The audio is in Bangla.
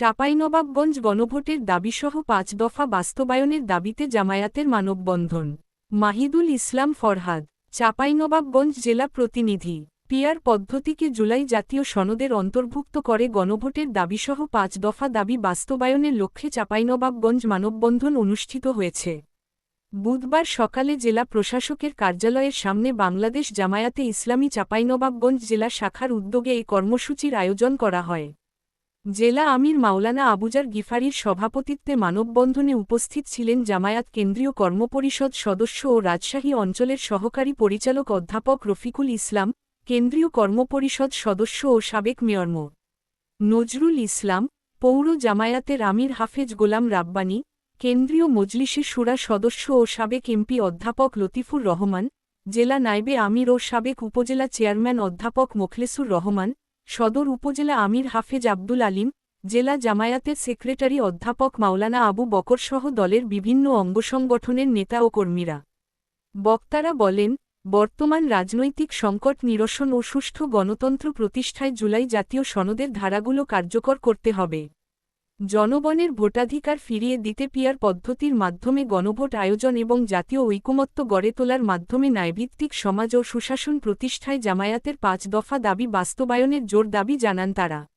চাঁপাইনবাবগঞ্জ গণভোটের দাবিসহ পাঁচ দফা বাস্তবায়নের দাবিতে জামায়াতের মানববন্ধন। মাহিদুল ইসলাম ফরহাদ, চাঁপাইনবাবগঞ্জ জেলা প্রতিনিধি, পিয়ার পদ্ধতিকে জুলাই জাতীয় সনদের অন্তর্ভুক্ত করে গণভোটের দাবিসহ পাঁচ দফা দাবি বাস্তবায়নের লক্ষ্যে চাঁপাইনবাবগঞ্জ মানববন্ধন অনুষ্ঠিত হয়েছে। বুধবার সকালে জেলা প্রশাসকের কার্যালয়ের সামনে বাংলাদেশ জামায়াতে ইসলামী চাঁপাইনবাবগঞ্জ জেলা শাখার উদ্যোগে এই কর্মসূচির আয়োজন করা হয়। জেলা আমির মাওলানা আবুজার গিফারির সভাপতিত্বে মানববন্ধনে উপস্থিত ছিলেন জামায়াত কেন্দ্রীয় কর্মপরিষদ সদস্য ও রাজশাহী অঞ্চলের সহকারী পরিচালক অধ্যাপক রফিকুল ইসলাম, কেন্দ্রীয় কর্মপরিষদ সদস্য ও সাবেক মেয়র মো. নজরুল ইসলাম, পৌর জামায়াতের আমির হাফেজ গোলাম রাব্বানী, কেন্দ্রীয় মজলিসে সুরা সদস্য ও সাবেক এমপি অধ্যাপক লতিফুর রহমান, জেলা নাইবে আমির ও সাবেক উপজেলা চেয়ারম্যান অধ্যাপক মোখলেসুর রহমান সদর উপজেলা আমির হাফেজ আব্দুল আলিম, জেলা জামায়াতের সেক্রেটারি অধ্যাপক মাওলানা আবু বকরসহ দলের বিভিন্ন অঙ্গসংগঠনের নেতা ও কর্মীরা। বক্তারা বলেন, বর্তমান রাজনৈতিক সংকট নিরসন ও সুষ্ঠু গণতন্ত্র প্রতিষ্ঠায় জুলাই জাতীয় সনদের ধারাগুলো কার্যকর করতে হবে। জনগণের ভোটাধিকার ফিরিয়ে দিতে পিয়ার পদ্ধতির মাধ্যমে গণভোট আয়োজন এবং জাতীয় ঐকমত্য গড়ে তোলার মাধ্যমে ন্যায়ভিত্তিক সমাজ ও সুশাসন প্রতিষ্ঠায় জামায়াতের পাঁচ দফা দাবি বাস্তবায়নের জোর দাবি জানান তারা।